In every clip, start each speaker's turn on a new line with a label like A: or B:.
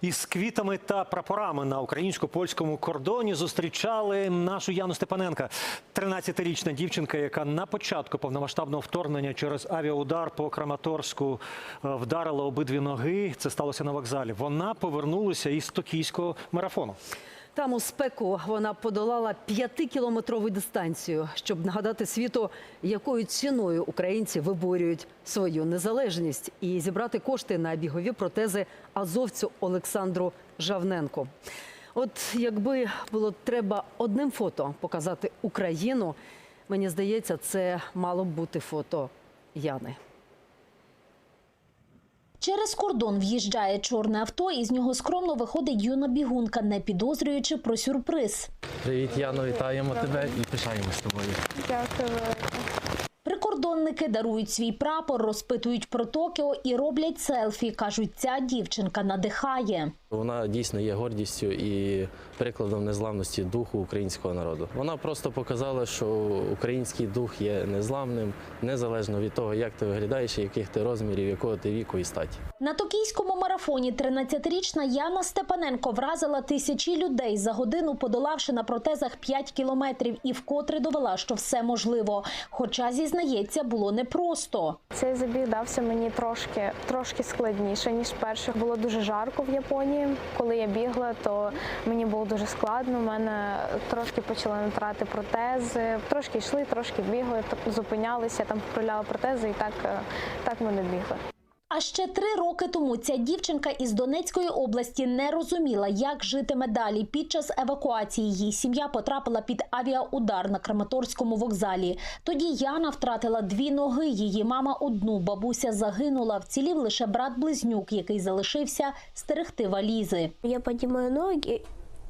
A: Із квітами та прапорами на українсько-польському кордоні зустрічали нашу Яну Степаненка, 13-річна дівчинка, яка на початку повномасштабного вторгнення через авіаудар по Краматорську е, вдарила обидві ноги. Це сталося на вокзалі. Вона повернулася із токійського марафону.
B: Там у спеку вона подолала п'ятикілометрову дистанцію, щоб нагадати світу, якою ціною українці виборюють свою незалежність і зібрати кошти на бігові протези азовцю Олександру Жавненко. От якби було треба одним фото показати Україну, мені здається, це мало б бути фото Яни.
C: Через кордон в'їжджає чорне авто, і з нього скромно виходить юна бігунка, не підозрюючи про сюрприз.
D: Привіт, Яно, вітаємо тебе і пишаємось тобою.
E: Дякую.
C: Прикордонники дарують свій прапор, розпитують про Токіо і роблять селфі. кажуть, ця дівчинка надихає.
D: Вона дійсно є гордістю і прикладом незламності духу українського народу. Вона просто показала, що український дух є незламним, незалежно від того, як ти виглядаєш, яких ти розмірів, якого ти віку і статі.
C: На токійському марафоні 13-річна Яна Степаненко вразила тисячі людей за годину, подолавши на протезах 5 кілометрів, і вкотре довела, що все можливо. Хоча зізнається, було непросто.
E: Цей забіг дався мені трошки, трошки складніше, ніж перших. Було дуже жарко в Японії. Коли я бігла, то мені було дуже складно. У мене трошки почали натрати протези. Трошки йшли, трошки бігли, зупинялися, там поправляли протези, і так, е, так ми не бігли.
C: Ще три роки тому ця дівчинка із Донецької області не розуміла, як житиме далі. Під час евакуації її сім'я потрапила під авіаудар на Краматорському вокзалі. Тоді Яна втратила дві ноги. Її мама одну. Бабуся загинула. Вцілів лише брат-близнюк, який залишився стерегти валізи.
F: Я поднимаю ноги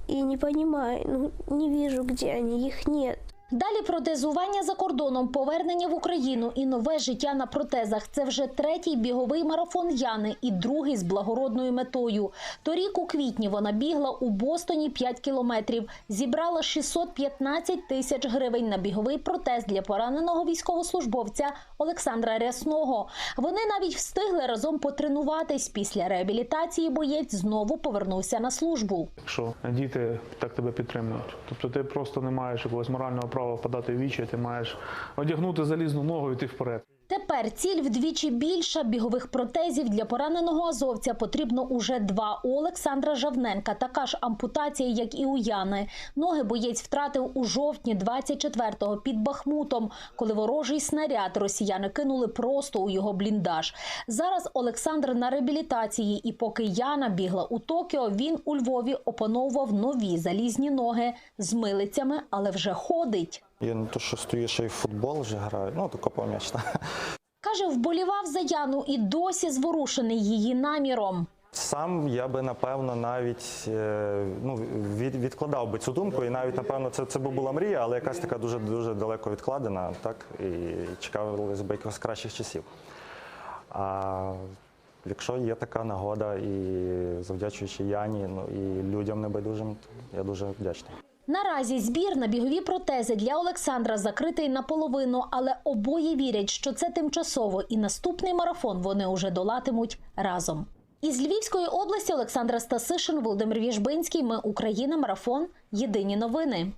F: и не понимаю, ну, не вижу, где они, их нет.
C: Далі протезування за кордоном, повернення в Україну і нове життя на протезах. Це вже третій біговий марафон Яни і другий з благородною метою. Торік у квітні вона бігла у Бостоні 5 кілометрів, зібрала 615 тисяч гривень на біговий протез для пораненого військовослужбовця Олександра Рясного. Вони навіть встигли разом потренуватись. Після реабілітації боєць знову повернувся на службу.
G: Якщо діти так тебе підтримують. Тобто ти просто не маєш якогось морального права впадати в вічі, ти маєш одягнути залізну ногу і йти вперед.
C: Тепер ціль вдвічі більша бігових протезів для пораненого азовця потрібно уже два. У Олександра Жавненка така ж ампутація, як і у Яни. Ноги боєць втратив у жовтні 24-го під Бахмутом, коли ворожий снаряд росіяни кинули просто у його бліндаж. Зараз Олександр на реабілітації, і поки Яна бігла у Токіо, він у Львові опановував нові залізні ноги з милицями, але вже ходить.
H: Я не то, що стою, ще й в футбол вже граю. Ну, тако помічно.
C: Каже, вболівав за Яну і досі зворушений її наміром.
H: Сам я би напевно навіть е, ну, від, відкладав би цю думку, і навіть напевно це, це би була мрія, але якась така дуже дуже далеко відкладена, так і чекалися би якихось кращих часів. А якщо є така нагода, і завдячуючи Яні, ну і людям небайдужим, я дуже вдячний.
C: Наразі збір на бігові протези для Олександра закритий наполовину, але обоє вірять, що це тимчасово, і наступний марафон вони уже долатимуть разом. Із Львівської області Олександра Стасишин, Володимир Віжбинський. Ми Україна. Марафон. Єдині новини.